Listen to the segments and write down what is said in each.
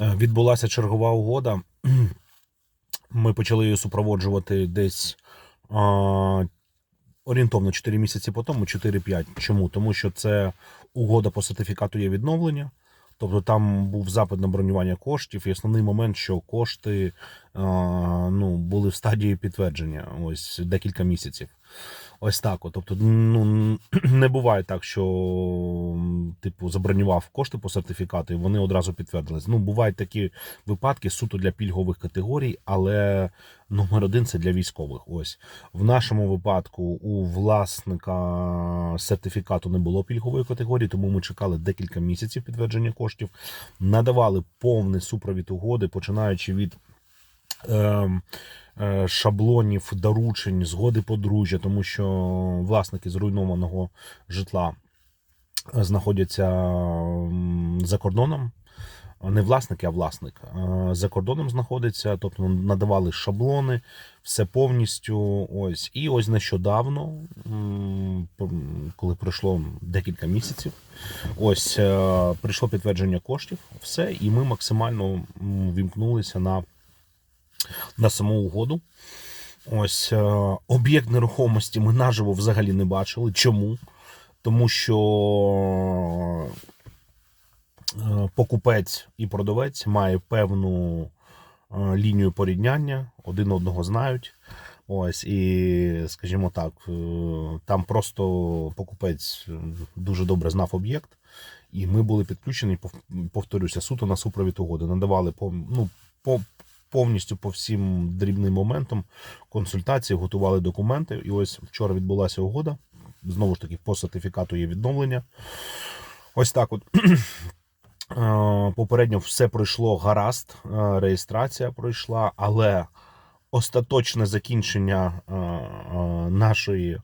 Е, Відбулася чергова угода. Ми почали її супроводжувати десь а, орієнтовно 4 місяці по тому, 4-5. Чому? Тому що це угода по сертифікату є відновлення. Тобто там був запит на бронювання коштів, і основний момент, що кошти а, ну, були в стадії підтвердження ось декілька місяців. Ось так. От. Тобто, ну не буває так, що типу забронював кошти по сертифікату, і вони одразу підтвердились. Ну, бувають такі випадки суто для пільгових категорій, але номер один це для військових. Ось в нашому випадку у власника сертифікату не було пільгової категорії, тому ми чекали декілька місяців підтвердження коштів, надавали повний супровід угоди, починаючи від. Ем, е, Шаблонів, доручень, згоди подружжя, тому що власники зруйнованого житла знаходяться за кордоном. Не власники, а власник Е, за кордоном знаходиться, тобто надавали шаблони, все повністю. Ось і ось нещодавно, коли пройшло декілька місяців, ось е, прийшло підтвердження коштів, все, і ми максимально вімкнулися на, на саму угоду. Ось е, об'єкт нерухомості ми наживо взагалі не бачили. Чому? Тому що е, покупець і продавець має певну е, лінію порівняння, один одного знають. Ось, і, скажімо так, там просто покупець дуже добре знав об'єкт, і ми були підключені, повторюся, суто на супровід угоди. Надавали ну, по, повністю по всім дрібним моментам консультації, готували документи. І ось вчора відбулася угода. Знову ж таки, по сертифікату є відновлення. Ось так от. Е, Попередньо все пройшло гаразд, е, реєстрація пройшла, але остаточне закінчення е, нашої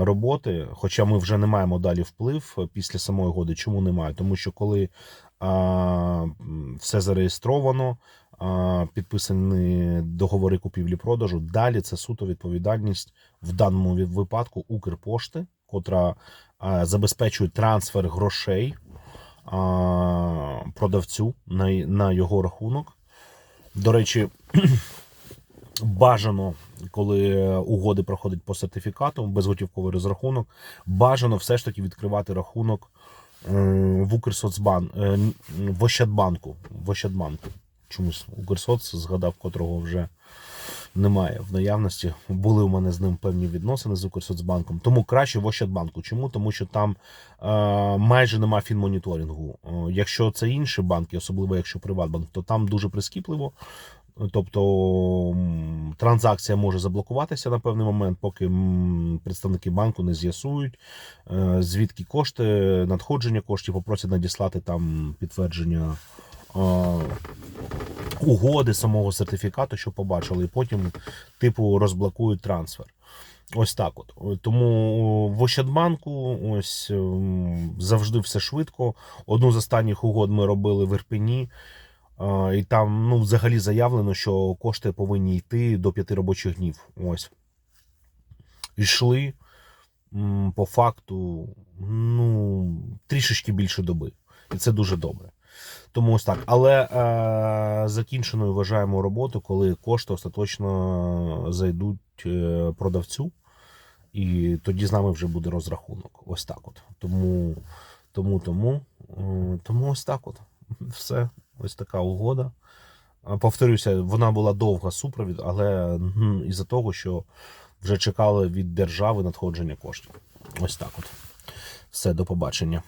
роботи, хоча ми вже не маємо далі вплив після самої угоди. Чому немає? Тому що коли все зареєстровано, підписані договори купівлі-продажу, далі це суто відповідальність в даному випадку Укрпошти, котра забезпечує трансфер грошей продавцю на, на його рахунок. До речі, бажано, коли угоди проходять по сертифікату, безготівковий розрахунок, бажано все ж таки відкривати рахунок е, в Укрсоцбан, е, в Ощадбанку. В Ощадбанку. Чомусь Укрсоц згадав, котрого вже немає в наявності. Були у мене з ним певні відносини з Укрсоцбанком. Тому краще в Ощадбанку. Чому? Тому що там е, майже нема фінмоніторингу. Е, якщо це інші банки, особливо якщо Приватбанк, то там дуже прискіпливо. Тобто транзакція може заблокуватися на певний момент, поки представники банку не з'ясують, е, звідки кошти, надходження коштів, попросять надіслати там підтвердження угоди самого сертифікату, що побачили, і потім, типу, розблокують трансфер. Ось так от. Тому в Ощадбанку ось ем, завжди все швидко. Одну з останніх угод ми робили в Ірпені. І там ну, взагалі заявлено, що кошти повинні йти до п'яти робочих днів. Ось. Йшли м, по факту ну, трішечки більше доби. І це дуже добре. Тому ось так. Але е, закінченою вважаємо роботу, коли кошти остаточно зайдуть е, продавцю, і тоді з нами вже буде розрахунок. Ось так от. Тому, тому, тому, е, тому ось так от. Все. Ось така угода. А, Повторюся, вона була довга супровід, але із-за того, що вже чекали від держави надходження коштів. Ось так от. Все, до побачення.